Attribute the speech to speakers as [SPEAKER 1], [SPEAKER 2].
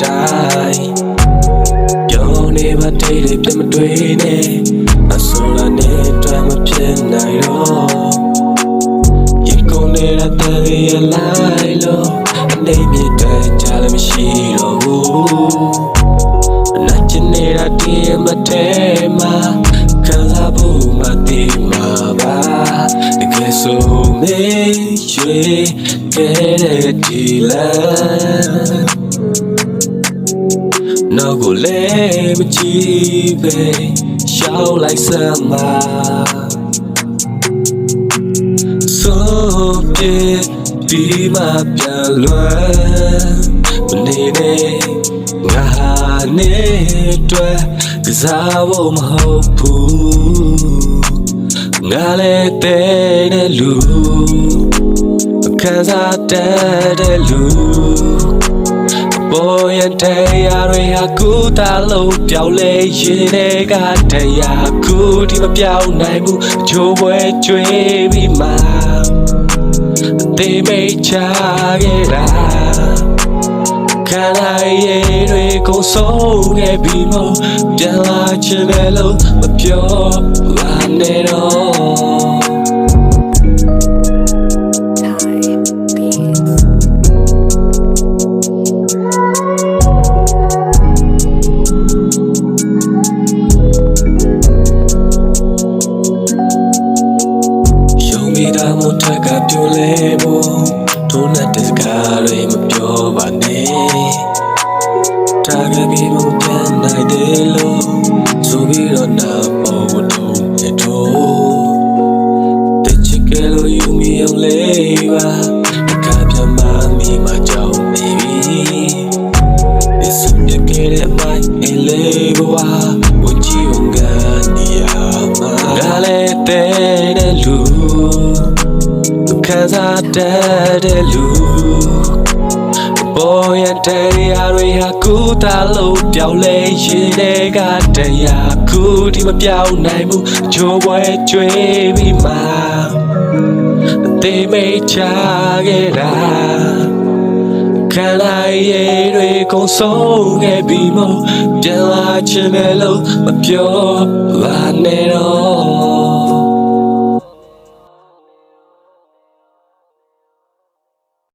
[SPEAKER 1] တဲ့တိုင်းပြောနေပါတဲ့တွေပြန်မတွေ့နဲ့အဆိုးရနဲ့တွေ့မဖြစ်နိုင်တော့ရင်ကုန်နေတဲ့တည်းရလိုက်လို့အနေမြင့်တဲ့ကြားလည်းမရှိတော့ဘူးနာကျင်နေတာတည်းမထဲမှာခံစားဖို့မသိမှာပါတကယ်ဆိုမေးရွှေခဲ့တဲ့ဒီလမ်း နောက်ကိုလည်းမကြည့်ပဲရှောက်လိုက်စမ်းပါဆိုပြေဒီမှာပြန်လွယ်မနေနဲ့ငါဟာနေတွေ့ကစားဖို့မဟုတ်ဘူးငါလည်းတဲ့လူခံစားတဲ့လူ ပေါ်ရတရားတွေဟာကူတာလို့ပြောင်းလဲရင်တွေကတရားကူဒီမပြောင်းနိုင်ဘူးချိုးပွဲကျွေးပြီးမှတေးမိတ်ချခဲ့တာခံလိုက်ရတွေကိုဆုံးခဲ့ပြီးမှပြန်လာချင်တယ်လို့မပြောပါနဲ့တော့ မိတာမို့ထက်ကပြိုလဲဖို့ထိုးနဲ့တစကားတွေမပြောပါနဲ့တာကပြီးမပြန်နိုင်သေးလို့ဆိုပြီးတော့နာပေါ်ဖို့ထုံးတဲ့တော့တချစ်ကလေးယူမီအောင်လေးပါတခါပြန်မမိမကြောက်နေပြီ It's a big get at my eleva When you got the ama Dale te de lu Cause I dead de lu Boy and day I re ha ku ta lo ပြောင်းလဲရင်တွေကတရားခုဒီမပြောင်းနိုင်ဘူးချိုးပွဲကျွေးပြီးမှတေးမိတ်ချခဲ့တာခံလိုက်ရတွေကုန်ဆုံးခဲ့ပြီးမှပြန်လာချင်တယ်လို့မပြောပါနဲ့တော့